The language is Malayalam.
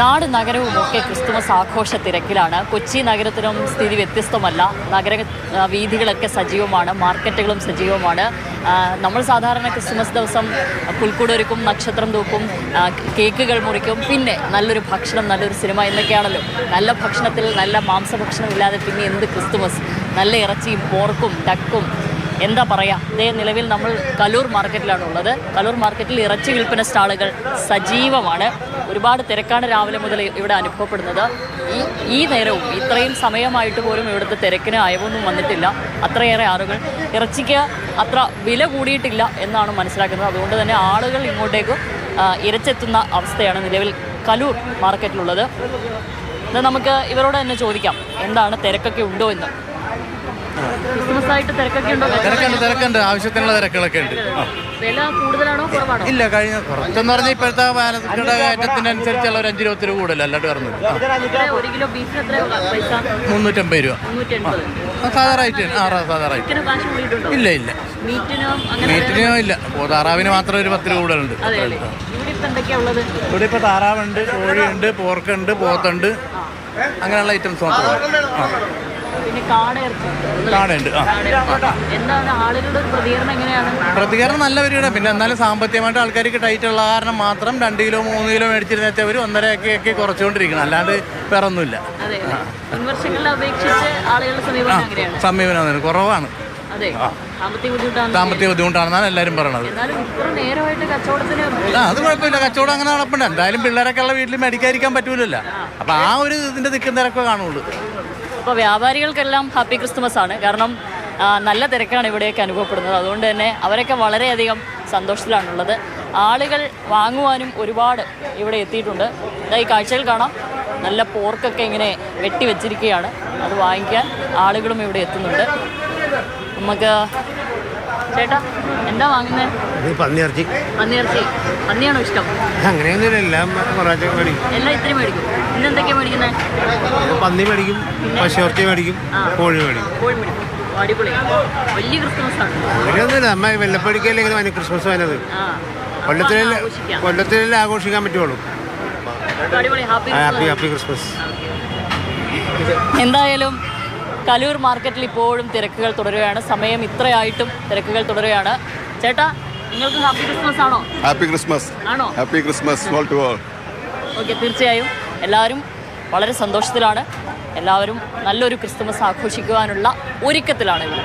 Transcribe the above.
നാട് നഗരവും ഒക്കെ ക്രിസ്തുമസ് ആഘോഷ തിരക്കിലാണ് കൊച്ചി നഗരത്തിനും സ്ഥിതി വ്യത്യസ്തമല്ല. നഗര വീഥികളൊക്കെ സജീവമാണ്. മാർക്കറ്റുകളും സജീവമാണ്. നമ്മൾ സാധാരണ ക്രിസ്തുമസ് ദിവസം പുൽക്കൂടൊരുക്കും നക്ഷത്രം തൂക്കും കേക്കുകൾ മുറിക്കും. പിന്നെ നല്ലൊരു ഭക്ഷണം നല്ലൊരു സിനിമ എന്നൊക്കെയാണല്ലോ. നല്ല ഭക്ഷണത്തിൽ നല്ല മാംസഭക്ഷണം ഇല്ലാതെ പിന്നെ എന്ത് ക്രിസ്തുമസ്? നല്ല ഇറച്ചിയും പോർക്കും ഡക്കും എന്താ പറയുക ഇതേ നിലവിൽ നമ്മൾ കലൂർ മാർക്കറ്റിലാണ് ഉള്ളത് കലൂർ മാർക്കറ്റിൽ ഇറച്ചി വിൽപ്പന സ്റ്റാളുകൾ സജീവമാണ്. ഒരുപാട് തിരക്കാണ് രാവിലെ മുതൽ ഇവിടെ അനുഭവപ്പെടുന്നത്. ഈ ഈ നേരവും ഇത്രയും സമയമായിട്ട് പോലും ഇവിടുത്തെ തിരക്കിന് അയവൊന്നും വന്നിട്ടില്ല. അത്രയേറെ ആളുകൾ. ഇറച്ചിക്ക് അത്ര വില കൂടിയിട്ടില്ല എന്നാണ് മനസ്സിലാക്കുന്നത്. അതുകൊണ്ട് തന്നെ ആളുകൾ ഇങ്ങോട്ടേക്ക് ഇരച്ചെത്തുന്ന അവസ്ഥയാണ് നിലവിൽ കലൂർ മാർക്കറ്റിലുള്ളത്. ഇത് നമുക്ക് ഇവരോട് തന്നെ ചോദിക്കാം. എന്താണ് തിരക്കൊക്കെ ഉണ്ടോ എന്ന്. ക്രിസ്മസ് ആയിട്ട് തിരക്കൊക്കെ ഉണ്ടോ? തിരക്കുണ്ട് തിരക്കുണ്ട്. ആവശ്യത്തിനുള്ള തിരക്കുകളൊക്കെ ഉണ്ട്. വില കൂടുതലാണോ കുറവാണോ? ഇല്ല കഴിഞ്ഞ കുറച്ചെന്ന് പറഞ്ഞാൽ ഇപ്പോഴത്തെ പാലത്തിന്റെ കയറ്റത്തിനനുസരിച്ചുള്ള ഒരു അഞ്ച് രൂപത്തി രൂപ കൂടുതൽ അല്ലാണ്ട് ഒരു കിലോ ബീഫിന് എത്ര പൈസ? മുന്നൂറ്റമ്പത് രൂപ. സാധാറായിട്ട് ആറാ ആ, സാധാ ആ റാ, സാധാ റേറ്റ് ചിക്കന് ഇല്ല ഇല്ല. മീറ്റിനോ അങ്ങനെ മീറ്റിനും ഇല്ല. താറാവിന് മാത്രം ഒരു പത്ത് രൂപ കൂടുതലുണ്ട്. ഇവിടെ ഇപ്പൊ താറാവുണ്ട് കോഴിയുണ്ട് പോർക്കുണ്ട് പോത്തുണ്ട്. അങ്ങനെയുള്ള ഐറ്റംസ് മാത്രമേ ആ. പിന്നെ കാടയിറച്ചി. കാടയുണ്ട് ആ. എന്താണ് ആളുകളുടെ ഒരു പ്രതികരണം എങ്ങനെയാണ്? പ്രതികരണം നല്ല വരികയാണ്. പിന്നെ എന്നാലും സാമ്പത്തികമായിട്ട് ആൾക്കാർക്ക് ടൈറ്റ് ഉള്ള കാരണം മാത്രം രണ്ട് കിലോ മൂന്ന് കിലോ മേടിച്ചിരുന്നവർ ഒന്നരയൊക്കെ ഒക്കെ കുറച്ചുകൊണ്ടിരിക്കണം. അല്ലാണ്ട് വേറെ ഒന്നുമില്ല അതെ. അല്ലേ മുൻവർഷങ്ങളെ അപേക്ഷിച്ച് ആളുകളുടെ സമീപനം എങ്ങനെയാണ്? സമീപനം കുറവാണ്. അതെ സാമ്പത്തിക ബുദ്ധിമുട്ടാണ്. സാമ്പത്തിക ബുദ്ധിമുട്ടാണെന്നാണ് എല്ലാവരും പറയണത്. എന്നാലും ഇത്ര നേരമായിട്ട് കച്ചവടത്തിന് ആ അത് കുഴപ്പമില്ല. കച്ചവടം അങ്ങനെ നടപ്പുണ്ട്. എന്തായാലും പിള്ളേരൊക്കെ ഉള്ള വീട്ടിൽ മേടിക്കാതിരിക്കാൻ പറ്റൂലല്ലോ. അപ്പൊ ആ ഒരു ഇതിന്റെ തിക്കും തിരക്കേ കാണുള്ളൂ. അപ്പോൾ വ്യാപാരികൾക്കെല്ലാം ഹാപ്പി ക്രിസ്മസ് ആണ്. കാരണം നല്ല തിരക്കാണ് ഇവിടെയൊക്കെ അനുഭവപ്പെടുന്നത്. അതുകൊണ്ട് തന്നെ അവരൊക്കെ വളരെയധികം സന്തോഷത്തിലാണുള്ളത്. ആളുകൾ വാങ്ങുവാനും ഒരുപാട് ഇവിടെ എത്തിയിട്ടുണ്ട്. ഈ കാഴ്ചകൾ കാണാം. നല്ല പോർക്കൊക്കെ ഇങ്ങനെ വെട്ടി വെച്ചിരിക്കുകയാണ്. അത് വാങ്ങിക്കാൻ ആളുകളും ഇവിടെ എത്തുന്നുണ്ട്. നമുക്ക് ചേട്ടാ എന്താ വാങ്ങുന്നത് പന്നിയിറച്ചി. പന്നിയിറച്ചി. പന്നിയാണോ ഇഷ്ടം? അങ്ങനെയൊന്നുമില്ല എല്ലാം മേടിക്കും എല്ലാം ഇത്രയും മേടിക്കും. ഇന്ന് എന്തൊക്കെയാ മേടിക്കുന്നത് പന്നി മേടിക്കും പശുയിറച്ചി മേടിക്കും കോഴി മേടിക്കും. കോഴി മേടിക്കും. അടിപൊളി. വലിയ ക്രിസ്മസ് ആണ്. അങ്ങനെയൊന്നുമില്ല നമ്മ വെള്ളപ്പടിക്കല്ലെങ്കിൽ അതിന് ക്രിസ്മസ് കൊല്ലത്തിലല്ലേ ആഘോഷിക്കാൻ പറ്റുള്ളൂ. Happy happy Christmas. എന്തായാലും കലൂർ മാർക്കറ്റിൽ ഇപ്പോഴും തിരക്കുകൾ തുടരുകയാണ്. സമയം ഇത്രയായിട്ടും തിരക്കുകൾ തുടരുകയാണ്. ചേട്ടാ നിങ്ങൾക്ക് ഹാപ്പി ക്രിസ്മസ് ആണോ? Happy Christmas. ആണോ? Happy Christmas all to all. Okay തീർച്ചയായും. എല്ലാവരും വളരെ സന്തോഷത്തിലാണ്. എല്ലാവരും നല്ലൊരു ക്രിസ്മസ് ആഘോഷിക്കുവാനുള്ള ഒരുക്കത്തിലാണ് ഇവർ